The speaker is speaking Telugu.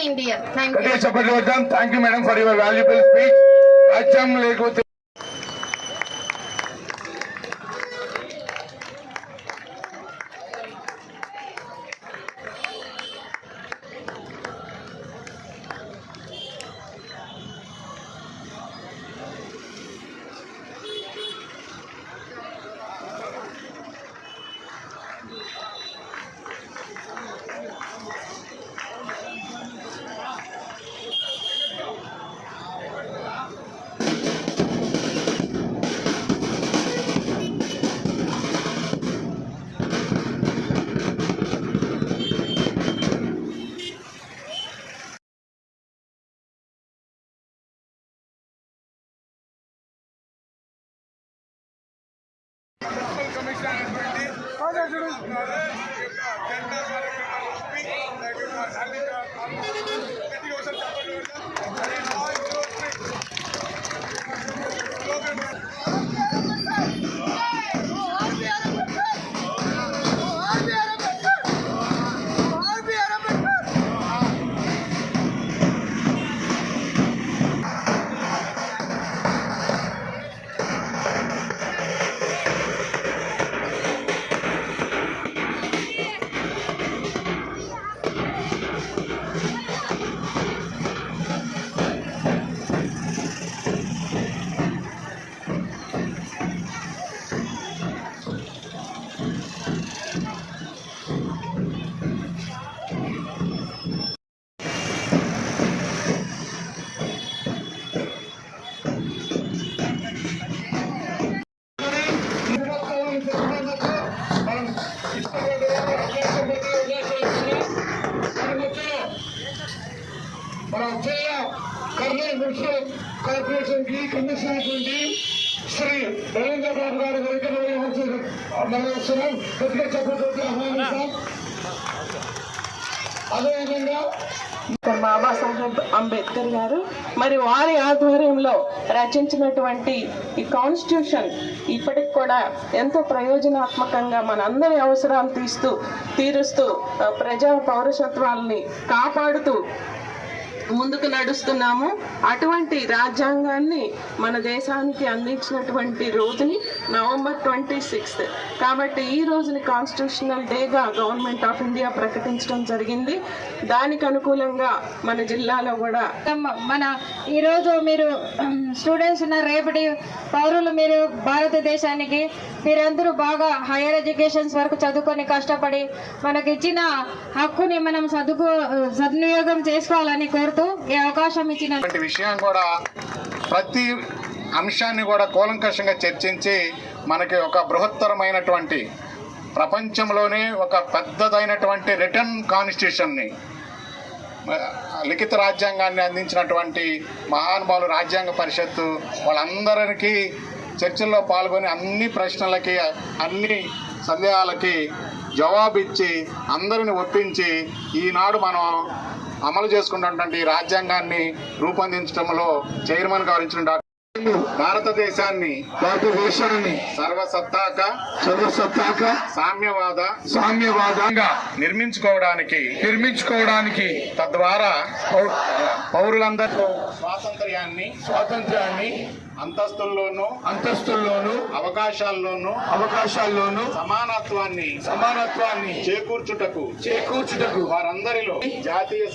an Thank you. చెప్పండి వద్దాం thank you madam for your valuable speech రాజ్యం లేకపోతే Commissioner, మన జిల్లా కర్నూలు మున్సిపల్ కార్పొరేషన్ కి కమిషనర్ నుండి శ్రీ నరేంద్ర బాబు గారు వెంకటరావు మనం వస్తున్నాం గట్టిగా చెప్పబోతే ఆహ్వానిస్తాం అదేవిధంగా డాక్టర్ బాబాసాహెబ్ అంబేద్కర్ గారు మరి వారి ఆధ్వర్యంలో రచించినటువంటి ఈ కాన్స్టిట్యూషన్ ఇప్పటికి కూడా ఎంతో ప్రయోజనాత్మకంగా మనందరి అవసరాలు తీస్తూ తీరుస్తూ ప్రజా పౌరసత్వాల్ని కాపాడుతూ ముందుకు నడుస్తున్నాము. అటువంటి రాజ్యాంగాన్ని మన దేశానికి అందించినటువంటి రోజుని నవంబర్ ట్వంటీ సిక్స్త్. కాబట్టి ఈ రోజుని కాన్స్టిట్యూషనల్ డేగా గవర్నమెంట్ ఆఫ్ ఇండియా ప్రకటించడం జరిగింది. దానికి అనుకూలంగా మన జిల్లాలో కూడా మన ఈరోజు మీరు స్టూడెంట్స్ ఉన్న రేపటి పౌరులు మీరు భారతదేశానికి మీరందరూ బాగా హైయర్ ఎడ్యుకేషన్స్ వరకు చదువుకొని కష్టపడి మనకి ఇచ్చిన హక్కుని మనం సదుకు సద్వినియోగం చేసుకోవాలని కోరుతూ ఈ అవకాశం ఇచ్చిన విషయం కూడా ప్రతి అంశాన్ని కూడా కూలంకషంగా చర్చించి మనకి ఒక బృహత్తరమైనటువంటి ప్రపంచంలోనే ఒక పెద్దదైనటువంటి రిటర్న్ కాన్స్టిట్యూషన్ని లిఖిత రాజ్యాంగాన్ని అందించినటువంటి మహానుభావులు రాజ్యాంగ పరిషత్తు వాళ్ళందరికీ చర్చల్లో పాల్గొని అన్ని ప్రశ్నలకి అన్ని సందేహాలకి జవాబిచ్చి అందరిని ఒప్పించి ఈనాడు మనం అమలు చేసుకున్నటువంటి రాజ్యాంగాన్ని రూపొందించడంలో చైర్మన్ గారు ఇచ్చిన భారతదేశాన్ని భారతదేశాన్ని సర్వసత్తాక సర్వసత్తాక సామ్యవాద సామ్యవాదంగా నిర్మించుకోవడానికి నిర్మించుకోవడానికి తద్వారా పౌరులందరూ స్వాతంత్ర్యాన్ని స్వాతంత్ర్యాన్ని అంతస్తుల్లోనూ అంతస్తుల్లోనూ అవకాశాల్లోనూ అవకాశాల్లోనూ సమానత్వాన్ని సమానత్వాన్ని చేకూర్చుటకు చేకూర్చుటకు వారందరిలో జాతీయ